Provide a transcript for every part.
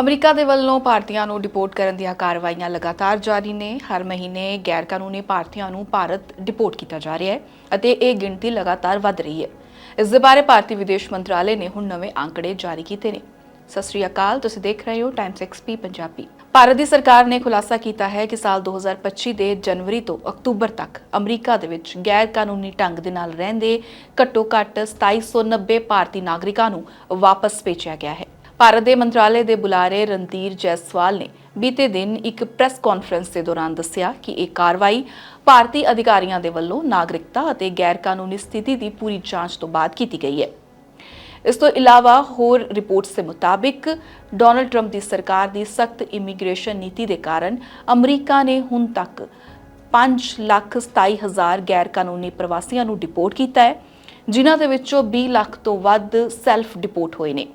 America ਦੇ ਵੱਲੋਂ ਭਾਰਤੀਆਂ ਨੂੰ ਡਿਪੋਰਟ ਕਰਨ ਦੀਆਂ ਕਾਰਵਾਈਆਂ ਲਗਾਤਾਰ ਜਾਰੀ ਨੇ। ਹਰ ਮਹੀਨੇ ਗੈਰ ਕਾਨੂੰਨੀ ਭਾਰਤੀਆਂ ਨੂੰ ਭਾਰਤ ਡਿਪੋਰਟ ਕੀਤਾ ਜਾ ਰਿਹਾ ਹੈ ਅਤੇ ਇਹ ਗਿਣਤੀ ਲਗਾਤਾਰ ਵਧ ਰਹੀ ਹੈ। ਇਸ ਦੇ ਬਾਰੇ ਭਾਰਤੀ ਵਿਦੇਸ਼ ਮੰਤਰਾਲੇ ਨੇ ਹੁਣ ਨਵੇਂ ਅੰਕੜੇ ਜਾਰੀ ਕੀਤੇ ਨੇ। ਸਤਿ ਸ੍ਰੀ ਅਕਾਲ, ਤੁਸੀਂ ਦੇਖ ਰਹੇ ਹੋ ਟਾਈਮਸ ਐਕਸਪੀ ਪੰਜਾਬੀ। ਭਾਰਤ ਦੀ ਸਰਕਾਰ ਨੇ ਖੁਲਾਸਾ ਕੀਤਾ ਹੈ ਕਿ ਸਾਲ 2025 ਦੇ ਜਨਵਰੀ ਤੋਂ ਅਕਤੂਬਰ ਤੱਕ ਅਮਰੀਕਾ ਦੇ ਵਿੱਚ ਗੈਰ ਕਾਨੂੰਨੀ ਢੰਗ ਦੇ ਨਾਲ ਰਹਿੰਦੇ ਘੱਟੋ-ਘੱਟ 2790 ਭਾਰਤੀ ਨਾਗਰਿਕਾਂ ਨੂੰ ਵਾਪਸ ਭੇਜਿਆ ਗਿਆ ਹੈ। ਭਾਰਤ ਦੇ ਮੰਤਰਾਲੇ ਦੇ ਬੁਲਾਰੇ ਰਣਧੀਰ ਜੈਸਵਾਲ ਨੇ ਬੀਤੇ ਦਿਨ ਇੱਕ ਪ੍ਰੈਸ ਕਾਨਫਰੰਸ ਦੇ ਦੌਰਾਨ ਦੱਸਿਆ ਕਿ ਇਹ ਕਾਰਵਾਈ ਭਾਰਤੀ ਅਧਿਕਾਰੀਆਂ ਦੇ ਵੱਲੋਂ ਨਾਗਰਿਕਤਾ ਅਤੇ ਗੈਰ ਕਾਨੂੰਨੀ ਸਥਿਤੀ ਦੀ ਪੂਰੀ ਜਾਂਚ ਤੋਂ ਬਾਅਦ ਕੀਤੀ ਗਈ ਹੈ। ਇਸ ਤੋਂ ਇਲਾਵਾ ਹੋਰ ਰਿਪੋਰਟਸ ਦੇ ਮੁਤਾਬਿਕ, ਡੋਨਲਡ ਟਰੰਪ ਦੀ ਸਰਕਾਰ ਦੀ ਸਖਤ ਇਮੀਗ੍ਰੇਸ਼ਨ ਨੀਤੀ ਦੇ ਕਾਰਨ ਅਮਰੀਕਾ ਨੇ ਹੁਣ ਤੱਕ 527000 ਗੈਰ ਕਾਨੂੰਨੀ ਪ੍ਰਵਾਸੀਆਂ ਨੂੰ ਡਿਪੋਰਟ ਕੀਤਾ ਹੈ, ਜਿਨ੍ਹਾਂ ਦੇ ਵਿੱਚੋਂ 20 ਲੱਖ ਤੋਂ ਵੱਧ ਸੈਲਫ ਡਿਪੋਰਟ ਹੋਏ ਨੇ।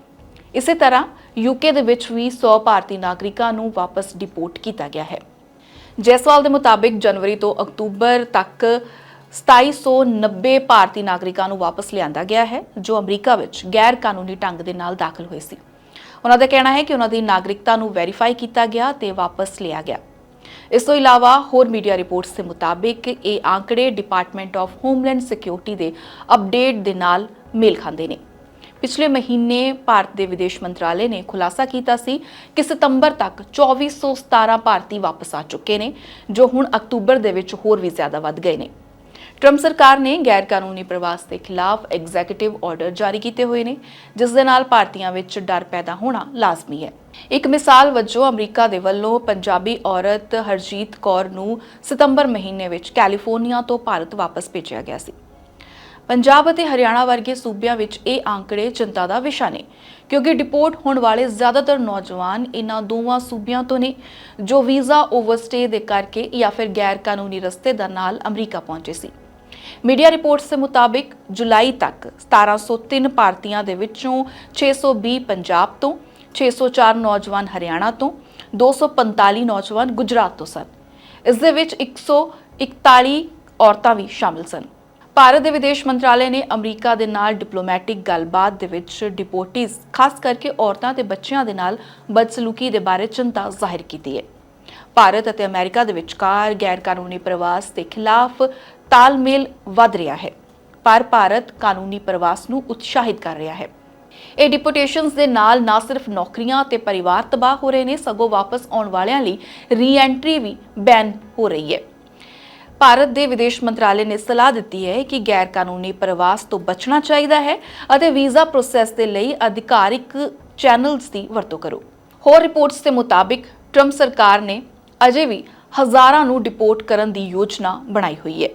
ਇਸੇ ਤਰ੍ਹਾਂ ਯੂਕੇ ਦੇ ਵਿੱਚ ਵੀ 100 ਭਾਰਤੀ ਨਾਗਰਿਕਾਂ ਨੂੰ ਵਾਪਸ ਡਿਪੋਰਟ ਕੀਤਾ ਗਿਆ ਹੈ। ਜੈਸਵਾਲ ਦੇ ਮੁਤਾਬਿਕ ਜਨਵਰੀ ਤੋਂ ਅਕਤੂਬਰ ਤੱਕ 2790 ਭਾਰਤੀ ਨਾਗਰਿਕਾਂ ਨੂੰ ਵਾਪਸ ਲਿਆਂਦਾ ਗਿਆ ਹੈ, ਜੋ ਅਮਰੀਕਾ ਵਿੱਚ ਗੈਰ ਕਾਨੂੰਨੀ ਢੰਗ ਦੇ ਨਾਲ ਦਾਖਲ ਹੋਏ ਸੀ। ਉਹਨਾਂ ਦਾ ਕਹਿਣਾ ਹੈ ਕਿ ਉਹਨਾਂ ਦੀ ਨਾਗਰਿਕਤਾ ਨੂੰ ਵੈਰੀਫਾਈ ਕੀਤਾ ਗਿਆ ਤੇ ਵਾਪਸ ਲਿਆ ਗਿਆ। ਇਸ ਤੋਂ ਇਲਾਵਾ ਹੋਰ ਮੀਡੀਆ ਰਿਪੋਰਟਸ ਦੇ ਮੁਤਾਬਿਕ ਇਹ ਆંકੜੇ ਡਿਪਾਰਟਮੈਂਟ ਆਫ ਹੋਮਲੈਂਡ ਸਿਕਿਉਰਿਟੀ ਦੇ ਅਪਡੇਟ ਦੇ ਨਾਲ ਮੇਲ ਖਾਂਦੇ ਨੇ। ਪਿਛਲੇ ਮਹੀਨੇ ਭਾਰਤ ਦੇ ਵਿਦੇਸ਼ ਮੰਤਰਾਲੇ ਨੇ ਖੁਲਾਸਾ ਕੀਤਾ ਸੀ ਕਿ ਸਤੰਬਰ ਤੱਕ 2417 ਭਾਰਤੀ ਵਾਪਸ ਆ ਚੁੱਕੇ ਨੇ, ਜੋ ਹੁਣ ਅਕਤੂਬਰ ਦੇ ਵਿੱਚ ਹੋਰ ਵੀ ਜ਼ਿਆਦਾ ਵੱਧ ਗਏ ਨੇ। ਟਰੰਪ ਸਰਕਾਰ ਨੇ ਗੈਰ ਕਾਨੂੰਨੀ ਪ੍ਰਵਾਸ ਦੇ ਖਿਲਾਫ ਐਗਜ਼ੀਕਿਊਟਿਵ ਆਰਡਰ ਜਾਰੀ ਕੀਤੇ ਹੋਏ ਨੇ, ਜਿਸ ਦੇ ਨਾਲ ਭਾਰਤੀਆਂ ਵਿੱਚ ਡਰ ਪੈਦਾ ਹੋਣਾ ਲਾਜ਼ਮੀ ਹੈ। ਇੱਕ ਮਿਸਾਲ ਵਜੋਂ ਅਮਰੀਕਾ ਦੇ ਵੱਲੋਂ ਪੰਜਾਬੀ ਔਰਤ ਹਰਜੀਤ ਕੌਰ ਨੂੰ ਸਤੰਬਰ ਮਹੀਨੇ ਵਿੱਚ ਕੈਲੀਫੋਰਨੀਆ ਤੋਂ ਭਾਰਤ ਵਾਪਸ ਭੇਜਿਆ ਗਿਆ ਸੀ। ਪੰਜਾਬ ਅਤੇ ਹਰਿਆਣਾ ਵਰਗੇ ਸੂਬਿਆਂ ਵਿੱਚ ਇਹ ਆંકੜੇ ਚਿੰਤਾ ਦਾ ਵਿਸ਼ਾ ਨੇ, ਕਿਉਂਕਿ ਡਿਪੋਰਟ ਹੋਣ ਵਾਲੇ ਜ਼ਿਆਦਾਤਰ ਨੌਜਵਾਨ ਇਨ੍ਹਾਂ ਦੋਵਾਂ ਸੂਬਿਆਂ ਤੋਂ ਨੇ, ਜੋ ਵੀਜ਼ਾ ਓਵਰਸਟੇ ਦੇ ਕਰਕੇ ਜਾਂ ਫਿਰ ਗੈਰ ਕਾਨੂੰਨੀ ਰਸਤੇ ਦਾ ਨਾਲ ਅਮਰੀਕਾ ਪਹੁੰਚੇ ਸੀ। ਮੀਡੀਆ ਰਿਪੋਰਟਸ ਦੇ ਮੁਤਾਬਿਕ ਜੁਲਾਈ ਤੱਕ 1703 ਭਾਰਤੀਆਂ ਦੇ ਵਿੱਚੋਂ 620 ਪੰਜਾਬ ਤੋਂ 604 ਨੌਜਵਾਨ ਹਰਿਆਣਾ ਤੋਂ 245 ਨੌਜਵਾਨ ਗੁਜਰਾਤ ਤੋਂ ਸਨ। ਇਸ ਦੇ ਵਿੱਚ 141 ਔਰਤਾਂ ਵੀ ਸ਼ਾਮਲ ਸਨ। ਭਾਰਤ ਦੇ ਵਿਦੇਸ਼ ਮੰਤਰਾਲੇ ਨੇ ਅਮਰੀਕਾ ਦੇ ਨਾਲ ਡਿਪਲੋਮੈਟਿਕ ਗੱਲਬਾਤ ਦੇ ਵਿੱਚ ਡਿਪੋਰਟੀਜ਼ ਖਾਸ ਕਰਕੇ ਔਰਤਾਂ ਤੇ ਬੱਚਿਆਂ ਦੇ ਨਾਲ ਬਦਸਲੂਕੀ ਦੇ ਬਾਰੇ ਚਿੰਤਾ ਜ਼ਾਹਿਰ ਕੀਤੀ ਹੈ। ਭਾਰਤ ਅਤੇ ਅਮਰੀਕਾ ਦੇ ਵਿਚਕਾਰ ਗੈਰ ਕਾਨੂੰਨੀ ਪ੍ਰਵਾਸ ਦੇ ਖਿਲਾਫ ਤਾਲਮੇਲ ਵਧ ਰਿਹਾ ਹੈ, ਪਰ ਭਾਰਤ ਕਾਨੂੰਨੀ ਪ੍ਰਵਾਸ ਨੂੰ ਉਤਸ਼ਾਹਿਤ ਕਰ ਰਿਹਾ ਹੈ। ਇਹ ਡਿਪੋਰਟੇਸ਼ਨਸ ਦੇ ਨਾਲ ਨਾ ਸਿਰਫ ਨੌਕਰੀਆਂ ਤੇ ਪਰਿਵਾਰ ਤਬਾਹ ਹੋ ਰਹੇ ਨੇ, ਸਗੋਂ ਵਾਪਸ ਆਉਣ ਵਾਲਿਆਂ ਲਈ ਰੀਐਂਟਰੀ ਵੀ ਬੈਨ ਹੋ ਰਹੀ ਹੈ। ਭਾਰਤ ਦੇ ਵਿਦੇਸ਼ ਮੰਤਰਾਲੇ ਨੇ ਸਲਾਹ ਦਿੱਤੀ ਹੈ ਕਿ ਗੈਰ ਕਾਨੂੰਨੀ ਪ੍ਰਵਾਸ ਤੋਂ ਬਚਣਾ ਚਾਹੀਦਾ ਹੈ ਅਤੇ ਵੀਜ਼ਾ ਪ੍ਰੋਸੈਸ ਦੇ ਲਈ ਅਧਿਕਾਰਿਕ ਚੈਨਲਸ ਦੀ ਵਰਤੋਂ ਕਰੋ। ਹੋਰ ਰਿਪੋਰਟਸ ਦੇ ਮੁਤਾਬਿਕ, ਟਰੰਪ ਸਰਕਾਰ ਨੇ ਅਜੇ ਵੀ ਹਜ਼ਾਰਾਂ ਨੂੰ ਡਿਪੋਰਟ ਕਰਨ ਦੀ ਯੋਜਨਾ ਬਣਾਈ ਹੋਈ ਹੈ।